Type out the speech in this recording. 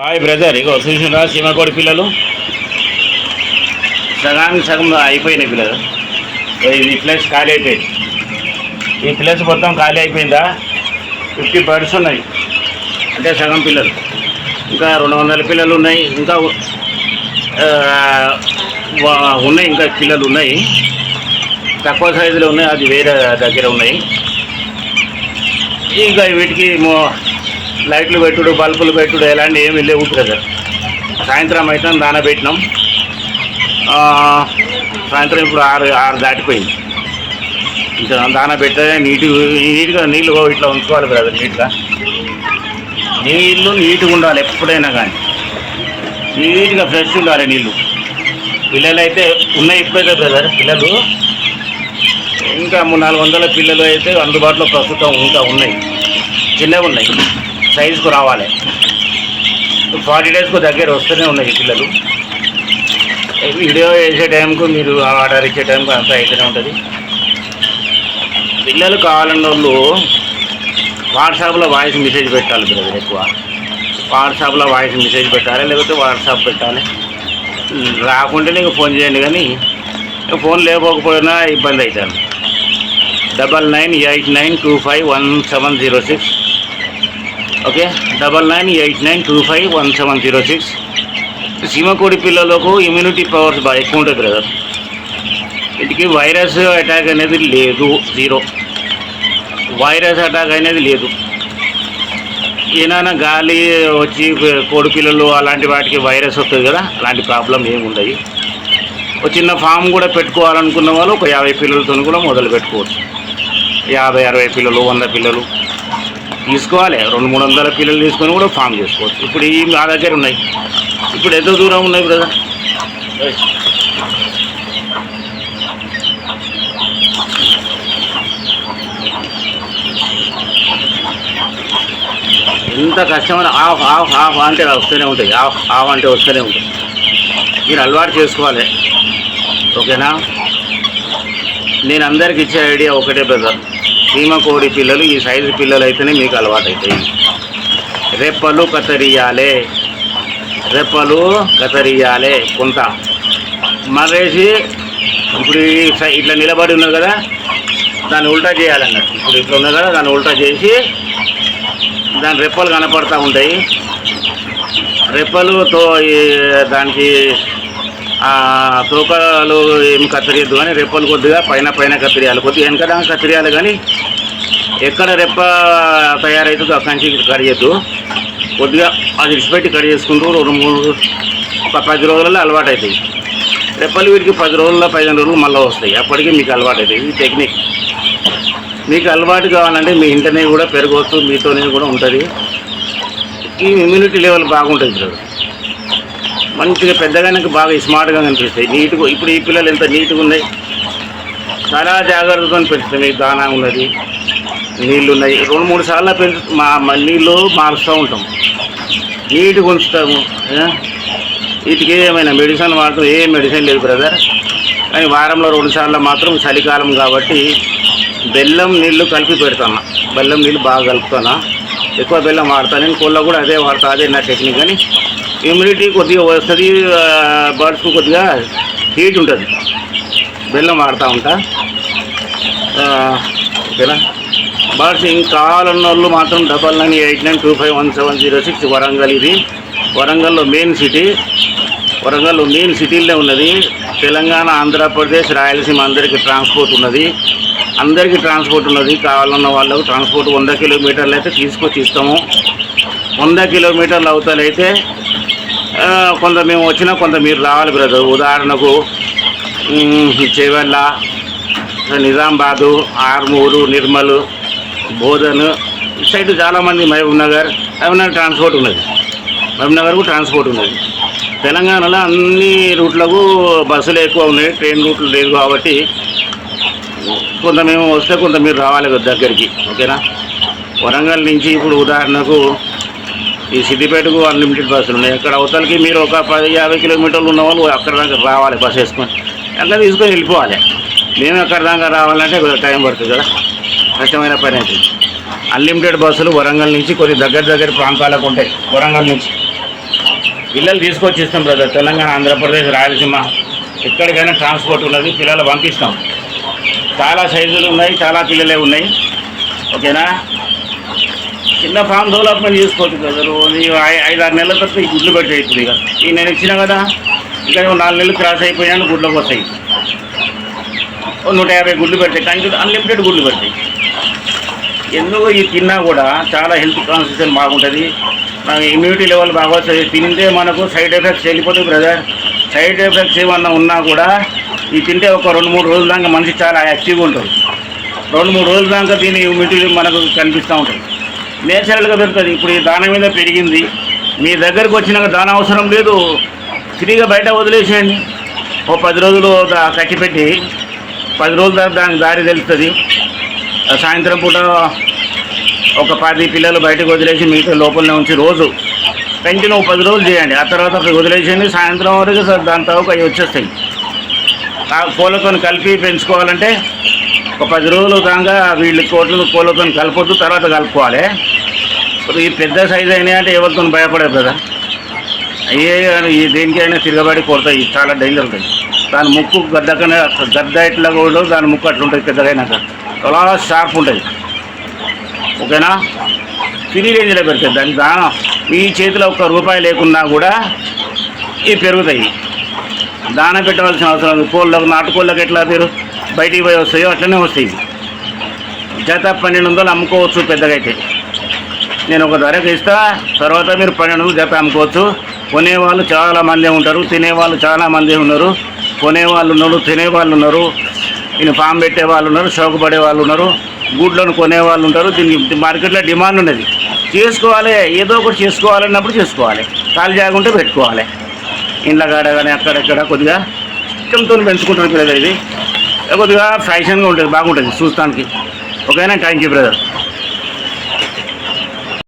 Hi brother ఇగో చూసినరా? సీమకోడి పిల్లలు? సగానికి సగం అయిపోయినాయి పిల్లలు. ఇది ప్లేస్ ఖాళీ అయిపోయింది. ఈ ప్లేస్ మొత్తం ఖాళీ అయిపోయిందా? ఫిఫ్టీ బర్డ్స్ ఉన్నాయి. అంటే సగం పిల్లలు. ఇంకా రెండు వందల పిల్లలు ఉన్నాయి. ఇంకా ఉన్నాయి. ఇంకా పిల్లలు ఉన్నాయి. తక్కువ సైజులో ఉన్నాయి. అది వేరే దగ్గర ఉన్నాయి. ఇంకా వీటికి లైట్లు పెట్టుడు బల్బులు పెట్టుడు ఎలాంటి ఏమీ లేవు బ్రదర్. సాయంత్రం అయితే దాన పెట్టినాం. సాయంత్రం ఇప్పుడు ఆరు ఆరు దాటిపోయింది. ఇంకా దాన పెట్టే నీటి నీట్గా నీళ్ళు ఇట్లా ఉంచుకోవాలి బ్రదర్ నీట్గా. నీళ్ళు నీట్గా ఉండాలి ఎప్పుడైనా కానీ. నీట్గా ఫ్రెష్ ఉండాలి నీళ్ళు పిల్లలు అయితే ఉన్నాయి ఇప్పుడైతే బ్రదర్ పిల్లలు. ఇంకా మూడు నాలుగు వందల పిల్లలు అయితే అందుబాటులో ప్రస్తుతం ఇంకా ఉన్నాయి. చిన్నవి ఉన్నాయి. సైజుకు రావాలి. ఫార్టీ డేస్కు దగ్గర వస్తూనే ఉన్నాయి పిల్లలు. వీడియో వేసే టైంకు మీరు ఆర్డర్ ఇచ్చే టైంకు అంతా అయితేనే ఉంటుంది. పిల్లలు కావాలన్న వాళ్ళు వాట్సాప్లో వాయిస్ మెసేజ్ పెట్టాలి బ్రదర్ ఎక్కువ. వాట్సాప్లో వాయిస్ మెసేజ్ పెట్టాలి లేకపోతే వాట్సాప్ పెట్టాలి. రాకుంటే నీకు ఫోన్ చేయండి కానీ ఫోన్ లేకపోకపోయినా ఇబ్బంది అవుతుంది. Double nine eight nine two five one seven zero six okay double nine eight nine two five one seven zero six. సీమకోడి పిల్లలకు ఇమ్యూనిటీ పవర్స్ బాగా ఎక్కువ ఉంటుంది బ్రదర్ వీటికి వైరస్ అటాక్ అనేది లేదు జీరో వైరస్ అటాక్ అనేది లేదు. ఏమైనా గాలి వచ్చి కోడి పిల్లలు అలాంటి వాటికి వైరస్ వస్తుంది కదా అలాంటి ప్రాబ్లం ఏమి ఉండదు. ఒక చిన్న ఫామ్ కూడా పెట్టుకోవాలనుకున్న వాళ్ళు ఒక యాభై పిల్లలతో కూడా మొదలు పెట్టుకోవచ్చు. యాభై అరవై పిల్లలు వంద పిల్లలు. తీసుకోవాలి. రెండు మూడు వందల పిల్లలు తీసుకొని కూడా ఫామ్ చేసుకోవచ్చు. ఇప్పుడు ఈ మా దగ్గర ఉన్నాయి. ఇప్పుడు ఎంత దూరం ఉన్నాయి బ్రదర్ ఎంత కష్టమైన ఆఫ్ ఆఫ్ ఆఫ్ అంటే వస్తూనే ఉంటాయి. ఆఫ్ ఆఫ్ అంటే వస్తూనే ఉంటాయి. మీరు అలవాటు చేసుకోవాలి. ఓకేనా? నేను అందరికి ఇచ్చే ఐడియా ఒకటే బ్రదర్ సీమ కోడి పిల్లలు ఈ సైజు పిల్లలు అయితేనే మీకు అలవాటు అవుతాయి రెప్పలు కతరియాలే రెప్పలు కతరియాలే కొంత మరేసి ఇప్పుడు సై- ఇట్లా నిలబడి ఉన్నారు కదా దాన్ని ఉల్టా చేయాలన్నట్టు. ఇప్పుడు ఇట్లా ఉన్నారు కదా దాన్ని ఉల్టా చేసి దాని రెప్పలు కనపడతూ ఉంటాయి. రెప్పలుతో ఈ దానికి తోకలు ఏం కత్తిరియద్దు కానీ రెప్పలు కొద్దిగా పైన పైన కత్తిరియాలి. కొద్దిగా వెనక దానికి కత్తిరియాలి కానీ ఎక్కడ రెప్ప తయారైతుందో అక్కడి నుంచి చేద్దు కొద్దిగా అది విడిచిపెట్టి కట్ చేసుకుంటూ రెండు మూడు ఒక పది రోజులలో అలవాటు అవుతాయి రెప్పలు వీటికి పది రోజుల్లో పదిహేను రోజులు మళ్ళీ వస్తాయి. అప్పటికి మీకు అలవాటు అవుతాయి ఇది టెక్నిక్ మీకు అలవాటు కావాలంటే మీ ఇంటనే కూడా పెరగవచ్చు మీతోనే కూడా ఉంటుంది. ఈ ఇమ్యూనిటీ లెవెల్ బాగుంటుంది ఇప్పుడు మంచిగా పెద్దగానే బాగా స్మార్ట్గా కనిపిస్తాయి. నీట్గా ఇప్పుడు ఈ పిల్లలు ఎంత నీట్గా ఉన్నాయి. చాలా జాగ్రత్తతో పెంచుతాం. మీకు దానా ఉన్నది. నీళ్ళు ఉన్నాయి రెండు మూడు సార్లు పెంచు మా నీళ్ళు మారుస్తూ ఉంటాం. నీట్గా ఉంచుతాము వీటికి ఏమైనా మెడిసిన్ వాడతాం ఏ మెడిసిన్ లేదు బ్రదర్. కానీ వారంలో రెండు సార్లు మాత్రం చలికాలం కాబట్టి బెల్లం నీళ్ళు కలిపి పెడతాను. బెల్లం నీళ్ళు బాగా కలుపుతాను. ఎక్కువ బెల్లం వాడతాను. నేను కోళ్ళ కూడా అదే వాడతా అదే నా టెక్నిక్. కానీ ఇమ్యూనిటీ కొద్దిగా వస్తుంది బర్డ్స్కు కొద్దిగా హీట్ ఉంటుంది. బెల్లం వాడుతూ ఉంటా. ఓకేనా? బర్డ్స్ ఇంకా కావాలన్న వాళ్ళు మాత్రం double nine eight nine two five one seven zero six Warangal ఇది. వరంగల్లో మెయిన్ సిటీ వరంగల్ మెయిన్ సిటీలో ఉన్నది. తెలంగాణ ఆంధ్రప్రదేశ్ రాయలసీమ అందరికీ ట్రాన్స్పోర్ట్ ఉన్నది. అందరికీ ట్రాన్స్పోర్ట్ ఉన్నది. కావాలన్న వాళ్ళకు ట్రాన్స్పోర్ట్ వంద కిలోమీటర్లు అయితే తీసుకొచ్చి ఇస్తాము. వంద కిలోమీటర్లు అవుతాలైతే కొంత మేము వచ్చినా కొంత మీరు రావాలి బ్రదర్ ఉదాహరణకు చేవెళ్ళ నిజామాబాదు ఆర్మూరు నిర్మల్ బోధన్ ఇటు సైడ్ చాలామంది Mahabubnagar Mahabubnagar transport ఉన్నది. మహబూబ్ నగర్కు ట్రాన్స్పోర్ట్ ఉన్నది. తెలంగాణలో అన్ని రూట్లకు బస్సులు ఎక్కువ ఉన్నాయి ట్రైన్ రూట్లు లేవు కాబట్టి కొంత మేము వస్తే కొంత మీరు రావాలి దగ్గరికి ఓకేనా? వరంగల్ నుంచి ఇప్పుడు ఉదాహరణకు ఈ సిద్దిపేటకు అన్లిమిటెడ్ బస్సులు ఉన్నాయి. అక్కడ అవతలకి మీరు ఒక పది యాభై కిలోమీటర్లు ఉన్న వాళ్ళు అక్కడ దాకా రావాలి బస్ వేసుకొని అట్లా తీసుకొని వెళ్ళిపోవాలి. మేము అక్కడ దాకా రావాలంటే టైం పడుతుంది కదా. కష్టమైన పని అన్లిమిటెడ్ బస్సులు వరంగల్ నుంచి కొన్ని దగ్గర దగ్గర ప్రాంతాలకు ఉంటాయి వరంగల్ నుంచి. పిల్లలు తీసుకొచ్చి ఇస్తాం బ్రదర్ తెలంగాణ ఆంధ్రప్రదేశ్ రాయలసీమ. ఎక్కడికైనా ట్రాన్స్పోర్ట్ ఉన్నది పిల్లలు పంపిస్తాం. చాలా సైజులు ఉన్నాయి చాలా పిల్లలే ఉన్నాయి. ఓకేనా? చిన్న ఫామ్ డెవలప్మెంట్ చేసుకోవచ్చు బ్రదరు ఐ- ఐదు ఆరు నెలల తర్వాత ఈ గుడ్లు పెడితే ఇప్పుడు ఇక. ఈ నేను ఇచ్చిన కదా? ఇక నాలుగు నెలలు క్రాస్ అయిపోయాను గుడ్లకు వస్తాయి. నూట యాభై గుడ్లు పెడతాయి కానీ అన్లిమిటెడ్ గుడ్లు పెడతాయి ఎందుకు ఇది తిన్నా కూడా చాలా హెల్త్ కాన్షియస్ బాగుంటుంది. మనకి ఇమ్యూనిటీ లెవెల్ బాగా వస్తుంది. తింటే మనకు సైడ్ ఎఫెక్ట్స్ వెళ్ళిపోతుంది బ్రదర్ సైడ్ ఎఫెక్ట్స్ ఏమన్నా ఉన్నా కూడా ఇది తింటే ఒక రెండు మూడు రోజుల దాకా మనిషి చాలా యాక్టివ్గా ఉంటుంది రెండు మూడు రోజుల దాకా దీని ఇమ్యూనిటీ మనకు కనిపిస్తూ ఉంటుంది. నేచురల్గా దొరుకుతుంది ఇప్పుడు ఈ దాన మీద పెరిగింది. మీ దగ్గరకు వచ్చినాక దాన అవసరం లేదు. ఫ్రీగా బయట వదిలేసేయండి. ఓ పది రోజులు దా- కట్టిపెట్టి పది రోజుల దాకా దానికి దారి తెలుస్తుంది. సాయంత్రం పూట ఒక పది పిల్లలు బయటకు వదిలేసి మిగతా లోపలనే ఉంచి రోజు కంటిన్యూ పది రోజులు చేయండి. ఆ తర్వాత అప్పుడు వదిలేసేయండి. సాయంత్రం వరకు దాని తర్వాత అవి వచ్చేస్తాయి. ఆ కోళ్ళతో కలిపి పెంచుకోవాలంటే ఒక పది రోజులు దాకా వీళ్ళు కోట్లు కోళ్ళతో కలపొద్దు తర్వాత కలుపుకోవాలి. ఇప్పుడు ఈ పెద్ద సైజు అయినాయి అంటే ఎవరితో భయపడదు కదా. అయ్యే ఈ దేనికైనా తిరగబడి కొడతాయి. చాలా డేంజర్ ఉంటుంది దాని ముక్కు గద్దకనే గద్ద ఇట్లా కూడా దాని ముక్కు అట్లుంటుంది పెద్దగైనా పెద్దగైనాక చాలా షార్ప్ ఉంటుంది ఓకేనా? తిని రేంజ్లో పెరుగుతుంది దాని దానం మీ చేతిలో ఒక్క రూపాయి లేకున్నా కూడా ఇవి పెరుగుతాయి. దాన పెట్టవలసిన అవసరం ఉంది కోళ్ళకు నాటుకోళ్ళకి ఎట్లా పేరు? బయటికి పోయి వస్తాయో అట్లనే వస్తాయి. జత పన్నెండు వందలు అమ్ముకోవచ్చు పెద్దగా అయితే నేను ఒక ధరకు ఇస్తా. తర్వాత మీరు పన్నెండు వందలు జత అమ్ముకోవచ్చు. కొనేవాళ్ళు చాలామంది ఉంటారు. తినేవాళ్ళు చాలామంది ఉన్నారు. కొనేవాళ్ళు ఉన్నారు తినేవాళ్ళు ఉన్నారు. దీన్ని ఫామ్ పెట్టే వాళ్ళు ఉన్నారు షోకుపడే వాళ్ళు ఉన్నారు గుడ్లను కొనే వాళ్ళు ఉంటారు. దీనికి మార్కెట్లో డిమాండ్ ఉన్నది. చేసుకోవాలి ఏదో ఒకటి చేసుకోవాలన్నప్పుడు చేసుకోవాలి. ఖాళీ జాగుంటే పెట్టుకోవాలి. ఇండ్ల కాడ కానీ అక్కడక్కడ కొద్దిగా ఇష్టంతో పెంచుకుంటారు పిల్లలు ఇది. కొద్దిగా ఫ్యాషన్గా ఉంటుంది బాగుంటుంది చూస్తానికి. ఓకేనా? Thank you brother